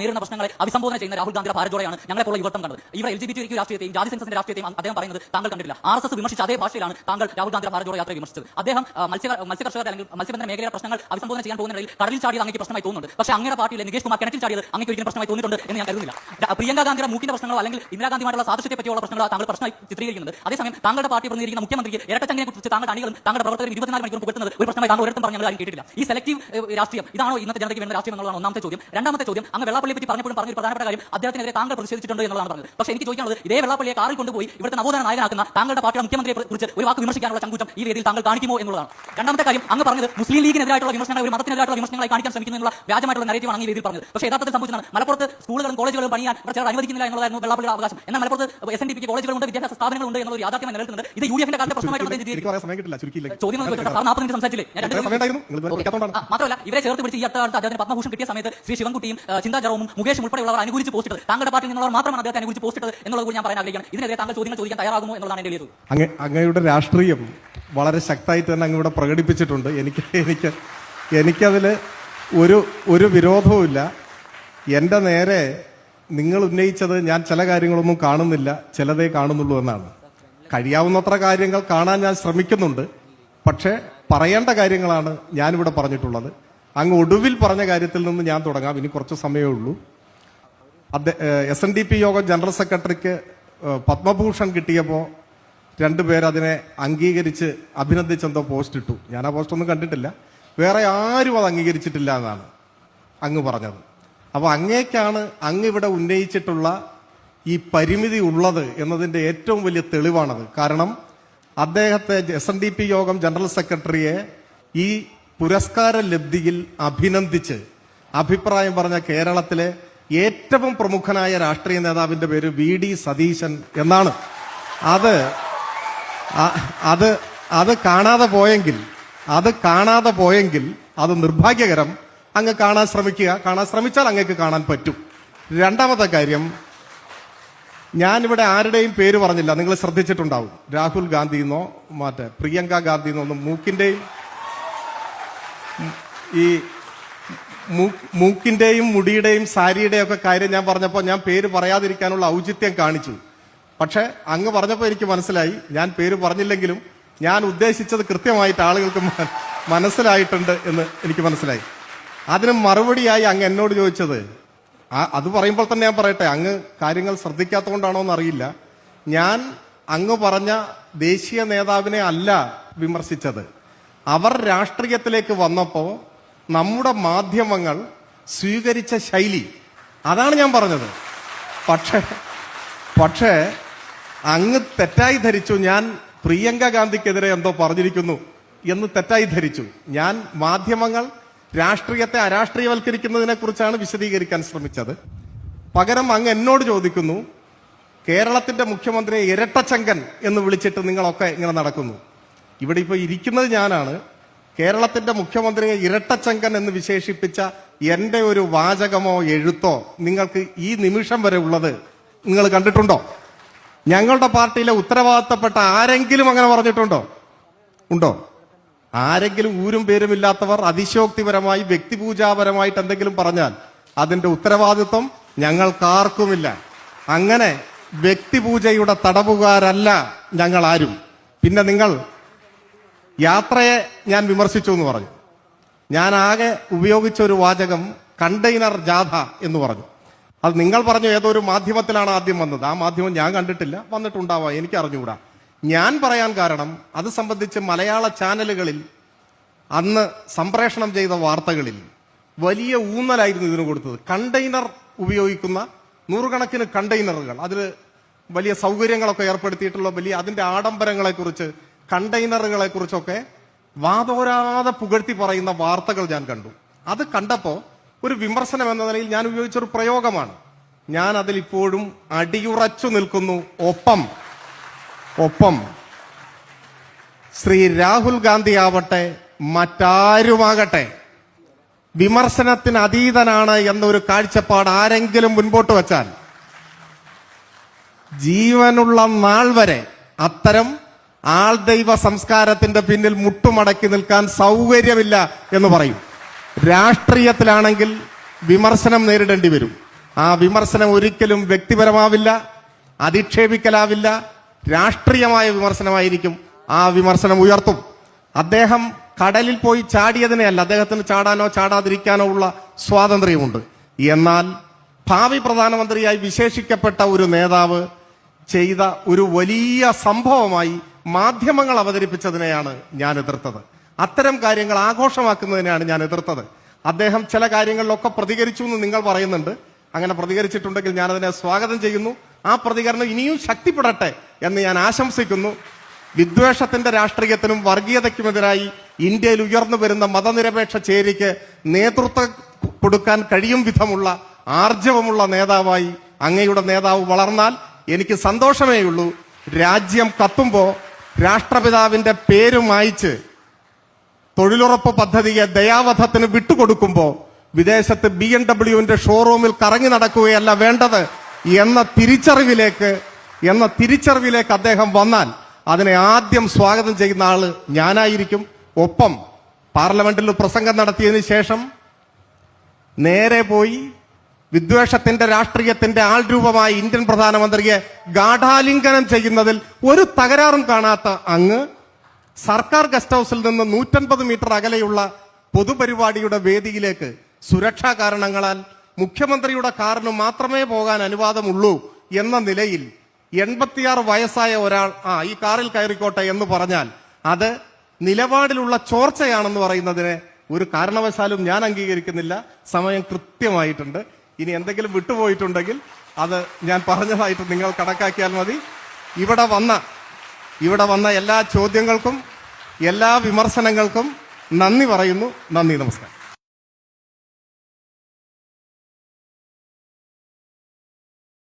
നേരിടുന്ന പ്രശ്നങ്ങളെ അഭിസംബോധന ചെയ്യുന്ന രാഹുൽ ഗാന്ധിയുടെ ഭാരതോടെയാണ് ഞങ്ങളെപ്പോലുള്ള യുവത്വം കണ്ടത്. ഇവിടെ എൽ ജി ബി ടി രാഷ്ട്രീയത്തെയും ജാതി സെൻസസിന്റെ രാഷ്ട്രീയത്തെയും അദ്ദേഹം പറയുന്നത് താങ്കൾ കണ്ടില്ല ആർ എസ് എസ് വിമർശിച്ച അതേ ഭാഷയിലാണ് താങ്കൾ രാഹുൽ ഗാന്ധി ഭാരതോടെ യാത്ര വിമർശിച്ചത്. അദ്ദേഹം മത്സ്യ മത്സ്യകർഷകർ അല്ലെങ്കിൽ മത്സ്യബന്ധന മേഖലയിലെ പ്രശ്നങ്ങൾ അഭിസംബോധന ചെയ്യാൻ പോകുന്നതിൽ കടലിൽ ചാടിയത് അങ്ങേക്ക് പ്രശ്നമായി തോന്നുന്നുണ്ട്. പക്ഷേ അങ്ങനെ പാർട്ടിയിലെ നികേഷ് കുമാർ കിണറ്റിൽ ചാടിയത് അങ്ങേക്ക് ഒരിക്കലും പ്രശ്നമായി തോന്നിയിട്ടുണ്ട് എന്ന് ഞാൻ കരുതുന്നില്ല. പ്രിയങ്ക ഗാന്ധിയുടെ മൂക്കിന്റെ പ്രശ്നങ്ങളോ അല്ലെങ്കിൽ ഇന്ദിരാഗാന്ധിയുമായിട്ടുള്ള സാദൃശ്യത്തെ പറ്റിയുള്ള പ്രശ്നങ്ങളോ താങ്കൾ പ്രശ്നമായി ചിത്രീകരിക്കുന്നത് അതേസമയം താങ്കളുടെ പാർട്ടി പ്രതിനിധീകരിക്കുന്ന മുഖ്യമന്ത്രിക്ക് ഇരട്ടച്ചങ്ങനെ കുറിച്ച് താങ്കളുടെ അണികളും താങ്കളുടെ പ്രവർത്തകരും ഇരുപത്തിനാല് മണിക്കൂർ പുകട്ടുന്നത് ഒരു പ്രശ്നമായി താങ്കൾ ഒരിടത്തും പറഞ്ഞാൽ ആരും കേട്ടിട്ടില്ല. ഈ സെലക്ടീവ് രാഷ്ട്രീയം ഇതാണോ ഇന്നത്തെ ജനതയ്ക്ക് വേണ്ട രാഷ്ട്രീയം എന്നുള്ളതാണ് ഒന്നാമത്തെ ചോദ്യം. രണ്ടാമത്തെ ചോദ്യം അങ്ങ് വെള്ളാപ്പള്ളിയെ പറ്റി പറഞ്ഞപ്പോഴും പറഞ്ഞ ഒരു പ്രധാനപ്പെട്ട കാര്യം അദ്ദേഹത്തിനെതിരെ താങ്കൾ പ്രതിഷേധിച്ചിട്ടുണ്ട് എന്നുള്ളതാണ് പറഞ്ഞത്. പക്ഷേ എനിക്ക് ചോദിക്കാനുള്ളത് ഇതേ വെള്ളാപ്പള്ളിയെ കാറിൽ കൊണ്ടുപോയി ഇവിടുത്തെ നവോദന നായകനാക്കുന്ന താങ്കളുടെ പാർട്ടിയുടെ മുഖ്യമന്ത്രിയെ കുറിച്ച് ഒരു വാക്ക് വിമർശിക്കാനുള്ള ചങ്കൂറ്റം ഈ രീതിയിൽ താങ്കൾ കാണിക്കുമോ എന്നുള്ളതാണ്. രണ്ടാമത്തെ കാര്യം അങ്ങ് പറഞ്ഞത് മുസ്ലിം ലീഗിനെതിരായിട്ടുള്ള വിമർശനങ്ങൾ ഒരു മതത്തിനെതിരായിട്ടുള്ള വിമർശനങ്ങളായി കാണിക്കാൻ ശ്രമിക്കുന്നു എന്നുള്ള വ്യാജമായിട്ടുള്ള ആണ് ഈ രീതിയിൽ പറഞ്ഞത്. പക്ഷേ യഥാർത്ഥത്തിൽ സംഭവിച്ചതാണ് മലപ്പുറത്ത് സ്കൂളുകളും കോളേജുകളും പണിയാൻ ചിലർ അനുവദിക്കുന്നില്ല എന്നുള്ളതായിരുന്നു വെള്ളാപ്പള്ളിയുടെ അവകാശം. എന്നാൽ മലപ്പുറത്ത് എസ് എൻ ഡി പിക്ക് കോളേജുകളുണ്ട് വിദ്യാഭ്യാസ സ്ഥാപനങ്ങളുണ്ട് എന്നുള്ള യാഥാർത്ഥ്യം നിലനിൽക്കുന്നത് ഇത് യു ഡി എഫിന്റെ കാലത്തെ പ്രശ്നമായിട്ടുള്ള ചോദ്യം നാൽപ്പത് മിനിറ്റ് സംസാരിച്ചില്ലേ? മാത്രമല്ല ഇവരെ ചേർത്ത് പിടിച്ച് ഈ അടുത്ത കാലത്ത് അദ്ദേഹത്തിന് പത്മഭൂഷൺ കിട്ടിയ സമയത്ത് ശ്രീ ശിവൻകുട്ടിയും ചിന്താ ജെറോമും മുകേഷും ഉൾപ്പെടെയുള്ളവർ അനുകൂലിച്ച് പോസ്റ്റ് ഇട്ടത് താങ്കളുടെ പാർട്ടിയിൽ നിന്നുള്ളവർ മാത്രമാണ് അദ്ദേഹത്തെ അനുകൂലിച്ച് പോസ്റ്റ് ഇട്ടത് എന്നുള്ളത് കൂടി ഞാൻ പറയാൻ ആഗ്രഹിക്കുന്നത് ഇതിനെതിരെ താങ്കൾ ചോദ്യങ്ങൾ ചോദിക്കാൻ തയ്യാറാകുമോ എന്നുള്ളതാണ് എന്റെ വലിയ അങ്ങ അങ്ങയുടെ രാഷ്ട്രീയം വളരെ ശക്തമായിട്ട് തന്നെ അങ്ങ് ഇവിടെ പ്രകടിപ്പിച്ചിട്ടുണ്ട്. എനിക്ക് എനിക്ക് എനിക്കതിൽ ഒരു ഒരു വിരോധവുമില്ല എന്റെ നേരെ നിങ്ങൾ ഉന്നയിച്ചത് ഞാൻ ചില കാര്യങ്ങളൊന്നും കാണുന്നില്ല. ചിലതേ കാണുന്നുള്ളൂ എന്നാണ്. കഴിയാവുന്നത്ര കാര്യങ്ങൾ കാണാൻ ഞാൻ ശ്രമിക്കുന്നുണ്ട്. പക്ഷേ പറയേണ്ട കാര്യങ്ങളാണ് ഞാനിവിടെ പറഞ്ഞിട്ടുള്ളത്. അങ്ങ് ഒടുവിൽ പറഞ്ഞ കാര്യത്തിൽ നിന്ന് ഞാൻ തുടങ്ങാം. ഇനി കുറച്ച് സമയമേ ഉള്ളൂ. എസ് എൻ ഡി പി യോഗം ജനറൽ സെക്രട്ടറിക്ക് പത്മഭൂഷൺ കിട്ടിയപ്പോൾ രണ്ടുപേരതിനെ അംഗീകരിച്ച് അഭിനന്ദിച്ചെന്തോ പോസ്റ്റ് ഇട്ടു. ഞാൻ ആ പോസ്റ്റ് ഒന്നും കണ്ടിട്ടില്ല. വേറെ ആരും അത് അംഗീകരിച്ചിട്ടില്ല എന്നാണ് അങ്ങ് പറഞ്ഞത്. അപ്പോൾ അങ്ങേക്കാണ് അങ്ങ് ഇവിടെ ഉന്നയിച്ചിട്ടുള്ള ഈ പരിമിതി ഉള്ളത് എന്നതിന്റെ ഏറ്റവും വലിയ തെളിവാണത്. കാരണം അദ്ദേഹത്തെ എസ് എൻ ഡി പി യോഗം ജനറൽ സെക്രട്ടറിയെ ഈ പുരസ്കാര ലബ്ധിയിൽ അഭിനന്ദിച്ച് അഭിപ്രായം പറഞ്ഞ കേരളത്തിലെ ഏറ്റവും പ്രമുഖനായ രാഷ്ട്രീയ നേതാവിന്റെ പേര് വി ഡി സതീശൻ എന്നാണ്. അത് അത് അത് കാണാതെ പോയെങ്കിൽ അത് കാണാതെ പോയെങ്കിൽ അത് നിർഭാഗ്യകരം. അങ്ങ് കാണാൻ ശ്രമിക്കുക. കാണാൻ ശ്രമിച്ചാൽ അങ്ങക്ക് കാണാൻ പറ്റും. രണ്ടാമത്തെ കാര്യം ഞാനിവിടെ ആരുടെയും പേര് പറഞ്ഞില്ല. നിങ്ങൾ ശ്രദ്ധിച്ചിട്ടുണ്ടാവും. രാഹുൽ ഗാന്ധിന്നോ മറ്റേ പ്രിയങ്ക ഗാന്ധിന്നോ ഒന്നും മൂക്കിന്റെയും ഈ മൂക്കിന്റെയും മുടിയുടെയും സാരിയുടെയും ഒക്കെ കാര്യം ഞാൻ പറഞ്ഞപ്പോൾ ഞാൻ പേര് പറയാതിരിക്കാനുള്ള ഔചിത്യം കാണിച്ചു. പക്ഷെ അങ്ങ് പറഞ്ഞപ്പോൾ എനിക്ക് മനസ്സിലായി. ഞാൻ പേര് പറഞ്ഞില്ലെങ്കിലും ഞാൻ ഉദ്ദേശിച്ചത് കൃത്യമായിട്ട് ആളുകൾക്ക് മനസ്സിലായിട്ടുണ്ട് എന്ന് എനിക്ക് മനസ്സിലായി. അതിന് മറുപടിയായി അങ്ങ് എന്നോട് ചോദിച്ചത് അത് പറയുമ്പോൾ തന്നെ ഞാൻ പറയട്ടെ അങ്ങ് കാര്യങ്ങൾ ശ്രദ്ധിക്കാത്തതുകൊണ്ടാണോ എന്നറിയില്ല. ഞാൻ അങ്ങ് പറഞ്ഞ ദേശീയ നേതാവിനെ അല്ല വിമർശിച്ചത്. അവർ രാഷ്ട്രീയത്തിലേക്ക് വന്നപ്പോൾ നമ്മുടെ മാധ്യമങ്ങൾ സ്വീകരിച്ച ശൈലി. അതാണ് ഞാൻ പറഞ്ഞത്. പക്ഷേ പക്ഷേ അങ്ങ് തെറ്റായി ധരിച്ചു. ഞാൻ പ്രിയങ്ക ഗാന്ധിക്കെതിരെ എന്തോ പറഞ്ഞിരിക്കുന്നു എന്ന് തെറ്റായി ധരിച്ചു. ഞാൻ മാധ്യമങ്ങൾ രാഷ്ട്രീയത്തെ അരാഷ്ട്രീയവൽക്കരിക്കുന്നതിനെ കുറിച്ചാണ് വിശദീകരിക്കാൻ ശ്രമിച്ചത്. പകരം അങ്ങ് എന്നോട് ചോദിക്കുന്നു കേരളത്തിന്റെ മുഖ്യമന്ത്രിയെ ഇരട്ടച്ചങ്കൻ എന്ന് വിളിച്ചിട്ട് നിങ്ങളൊക്കെ ഇങ്ങനെ നടക്കുന്നു. ഇവിടെ ഇപ്പോൾ ഇരിക്കുന്നത് ഞാനാണ്. കേരളത്തിന്റെ മുഖ്യമന്ത്രിയെ ഇരട്ടച്ചങ്കൻ എന്ന് വിശേഷിപ്പിച്ച എന്റെ ഒരു വാചകമോ എഴുത്തോ നിങ്ങൾക്ക് ഈ നിമിഷം വരെ ഉള്ളത് നിങ്ങൾ കണ്ടിട്ടുണ്ടോ? ഞങ്ങളുടെ പാർട്ടിയിലെ ഉത്തരവാദിത്തപ്പെട്ട ആരെങ്കിലും അങ്ങനെ പറഞ്ഞിട്ടുണ്ടോ? ഉണ്ടോ? ആരെങ്കിലും ഊരും പേരും ഇല്ലാത്തവർ അതിശോക്തിപരമായി വ്യക്തിപൂജാപരമായിട്ട് എന്തെങ്കിലും പറഞ്ഞാൽ അതിന്റെ ഉത്തരവാദിത്വം ഞങ്ങൾക്കാർക്കുമില്ല. അങ്ങനെ വ്യക്തിപൂജയുടെ തടവുകാരല്ല ഞങ്ങൾ ആരും പിന്നെ നിങ്ങൾ യാത്രയെ ഞാൻ വിമർശിച്ചു എന്ന് പറഞ്ഞു. ഞാൻ ആകെ ഉപയോഗിച്ച ഒരു വാചകം കണ്ടെയ്നർ ജാഥ എന്ന് പറഞ്ഞു. അത് നിങ്ങൾ പറഞ്ഞു ഏതോ ഒരു മാധ്യമത്തിലാണ് ആദ്യം വന്നത്? ആ മാധ്യമം ഞാൻ കണ്ടിട്ടില്ല വന്നിട്ടുണ്ടാവാം എനിക്ക് അറിഞ്ഞുകൂടാ ഞാൻ പറയാൻ കാരണം അത് സംബന്ധിച്ച് മലയാള ചാനലുകളിൽ അന്ന് സംപ്രേഷണം ചെയ്ത വാർത്തകളിൽ വലിയ ഊന്നലായിരുന്നു ഇതിന് കൊടുത്തത്. കണ്ടെയ്നർ ഉപയോഗിക്കുന്ന നൂറുകണക്കിന് കണ്ടെയ്നറുകൾ. അതിൽ വലിയ സൗകര്യങ്ങളൊക്കെ ഏർപ്പെടുത്തിയിട്ടുള്ള വലിയ അതിന്റെ ആഡംബരങ്ങളെ കുറിച്ച് കണ്ടെയ്നറുകളെ കുറിച്ചൊക്കെ വാതോരാതെ പുകഴ്ത്തി പറയുന്ന വാർത്തകൾ ഞാൻ കണ്ടു. അത് കണ്ടപ്പോൾ ഒരു വിമർശനം എന്ന നിലയിൽ ഞാൻ ഉപയോഗിച്ചൊരു പ്രയോഗമാണ്. ഞാൻ അതിൽ ഇപ്പോഴും അടിയുറച്ചു നിൽക്കുന്നു. ഒപ്പം ഒപ്പം. ശ്രീ രാഹുൽ ഗാന്ധി ആവട്ടെ മറ്റാരുമാകട്ടെ. വിമർശനത്തിന് അതീതനാണ് എന്നൊരു കാഴ്ചപ്പാട് ആരെങ്കിലും മുൻപോട്ട് വച്ചാൽ ജീവനുള്ള നാൾ വരെ അത്തരം ആൾദൈവ സംസ്കാരത്തിന്റെ പിന്നിൽ മുട്ടുമടക്കി നിൽക്കാൻ സൗകര്യമില്ല എന്ന് പറയും. രാഷ്ട്രീയത്തിലാണെങ്കിൽ വിമർശനം നേരിടേണ്ടി വരും. ആ വിമർശനം ഒരിക്കലും വ്യക്തിപരമാവില്ല അധിക്ഷേപിക്കലാവില്ല രാഷ്ട്രീയമായ വിമർശനമായിരിക്കും. ആ വിമർശനം ഉയർത്തും. അദ്ദേഹം കടലിൽ പോയി ചാടിയതിനെയല്ല അദ്ദേഹത്തിന് ചാടാനോ ചാടാതിരിക്കാനോ ഉള്ള സ്വാതന്ത്ര്യമുണ്ട്. എന്നാൽ ഭാവി പ്രധാനമന്ത്രിയായി വിശേഷിക്കപ്പെട്ട ഒരു നേതാവ് ചെയ്ത ഒരു വലിയ സംഭവമായി മാധ്യമങ്ങൾ അവതരിപ്പിച്ചതിനെയാണ് ഞാൻ എതിർത്തത്. അത്തരം കാര്യങ്ങൾ ആഘോഷമാക്കുന്നതിനെയാണ് ഞാൻ എതിർത്തത്. അദ്ദേഹം ചില കാര്യങ്ങളിലൊക്കെ പ്രതികരിച്ചു എന്ന് നിങ്ങൾ പറയുന്നുണ്ട്. അങ്ങനെ പ്രതികരിച്ചിട്ടുണ്ടെങ്കിൽ ഞാൻ അതിനെ സ്വാഗതം ചെയ്യുന്നു. ആ പ്രതികരണം ഇനിയും ശക്തിപ്പെടട്ടെ എന്ന് ഞാൻ ആശംസിക്കുന്നു. വിദ്വേഷത്തിന്റെ രാഷ്ട്രീയത്തിനും വർഗീയതയ്ക്കുമെതിരായി ഇന്ത്യയിൽ ഉയർന്നു വരുന്ന മതനിരപേക്ഷ ചേരിക്ക് നേതൃത്വം കൊടുക്കാൻ കഴിയും വിധമുള്ള ആർജവമുള്ള നേതാവായി അങ്ങയുടെ നേതാവ് വളർന്നാൽ എനിക്ക് സന്തോഷമേയുള്ളൂ. രാജ്യം കത്തുമ്പോ രാഷ്ട്രപിതാവിന്റെ പേര് മായ്ച്ച് തൊഴിലുറപ്പ് പദ്ധതിയെ ദയാവധത്തിന് വിട്ടുകൊടുക്കുമ്പോൾ വിദേശത്ത് ബി എം ഡബ്ല്യുവിന്റെ ഷോറൂമിൽ കറങ്ങി നടക്കുകയല്ല വേണ്ടത് എന്ന തിരിച്ചറിവിലേക്ക് എന്ന തിരിച്ചറിവിലേക്ക് അദ്ദേഹം വന്നാൽ അതിനെ ആദ്യം സ്വാഗതം ചെയ്യുന്ന ആൾ ഞാനായിരിക്കും. ഒപ്പം പാർലമെന്റിൽ പ്രസംഗം നടത്തിയതിനു ശേഷം നേരെ പോയി വിദ്വേഷത്തിന്റെ രാഷ്ട്രീയത്തിന്റെ ആൾ രൂപമായി ഇന്ത്യൻ പ്രധാനമന്ത്രിയെ ഗാഠാലിംഗനം ചെയ്യുന്നതിൽ ഒരു തകരാറും കാണാത്ത അങ്ങ് സർക്കാർ ഗസ്റ്റ് ഹൗസിൽ നിന്ന് നൂറ്റൻപത് മീറ്റർ അകലെയുള്ള പൊതുപരിപാടിയുടെ വേദിയിലേക്ക് സുരക്ഷാ കാരണങ്ങളാൽ മുഖ്യമന്ത്രിയുടെ കാറിന് മാത്രമേ പോകാൻ അനുവാദമുള്ളൂ എന്ന നിലയിൽ എൺപത്തിയാറ് വയസ്സായ ഒരാൾ ആ ഈ കാറിൽ കയറിക്കോട്ടെ എന്ന് പറഞ്ഞാൽ അത് നിലപാടിലുള്ള ചോർച്ചയാണെന്ന് പറയുന്നതിനെ ഒരു കാരണവശാലും ഞാൻ അംഗീകരിക്കുന്നില്ല. സമയം കൃത്യമായിട്ടുണ്ട്. ഇനി എന്തെങ്കിലും വിട്ടുപോയിട്ടുണ്ടെങ്കിൽ അത് ഞാൻ പറഞ്ഞതായിട്ട് നിങ്ങൾ കണക്കാക്കിയാൽ മതി. ഇവിടെ വന്ന ഇവിടെ വന്ന എല്ലാ ചോദ്യങ്ങൾക്കും എല്ലാ വിമർശനങ്ങൾക്കും നന്ദി പറയുന്നു. നന്ദി നമസ്കാരം.